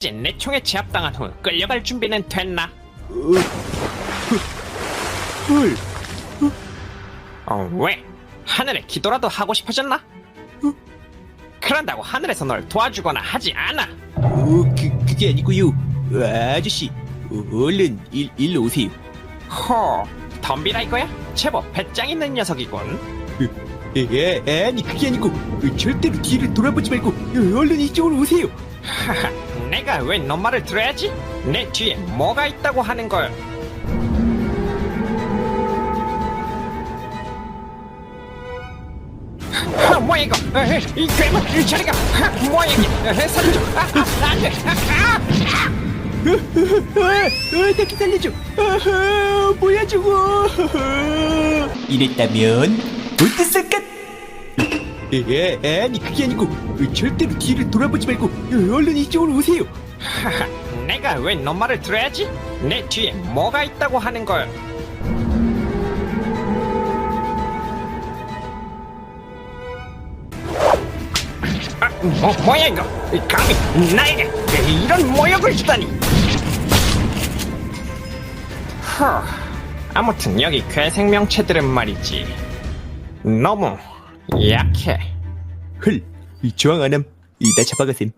내 총에 제압당한 후 끌려갈 준비는 됐나? 헐, 어, 왜? 하늘에 기도라도 하고 싶어졌나? 그런다고 하늘에서 널 도와주거나 하지 않아. 어, 그, 그게 아니고요. 아저씨, 어, 얼른 일, 일로 오세요. 허, 덤비라 이거야? 제법 배짱 있는 녀석이군. 에, 에, 아니 그게 아니고 어, 절대로 뒤를 돌아보지 말고 어, 얼른 이쪽으로 오세요. 내가 왜 너 말을 들어야지? 내 뒤에 뭐가 있다고 하는 걸. 아, 뭐야 이거? 어, 이 괴물, 아, 뭐야 이게? 어, 살려줘! 아, 아, 안 돼! 아, 아! 아, 아, 나 기다려줘. 아, 뭐야 저거? 이랬다면 어땠을 까? 에, 에, 아니 그게 아니고 어, 절대로 뒤를 돌아보지 말고 어, 얼른 이쪽으로 오세요. 내가 왜 너 말을 들어야지? 내 뒤에 뭐가 있다고 하는 걸. 아, 뭐, 뭐야 이거? 이 감히 나에게 이런 모욕을 주다니. 허, 아무튼 여기 괴생명체들은 말이지. 너무 약해. 헐, 이 저항 안함. 이나 잡아가셈.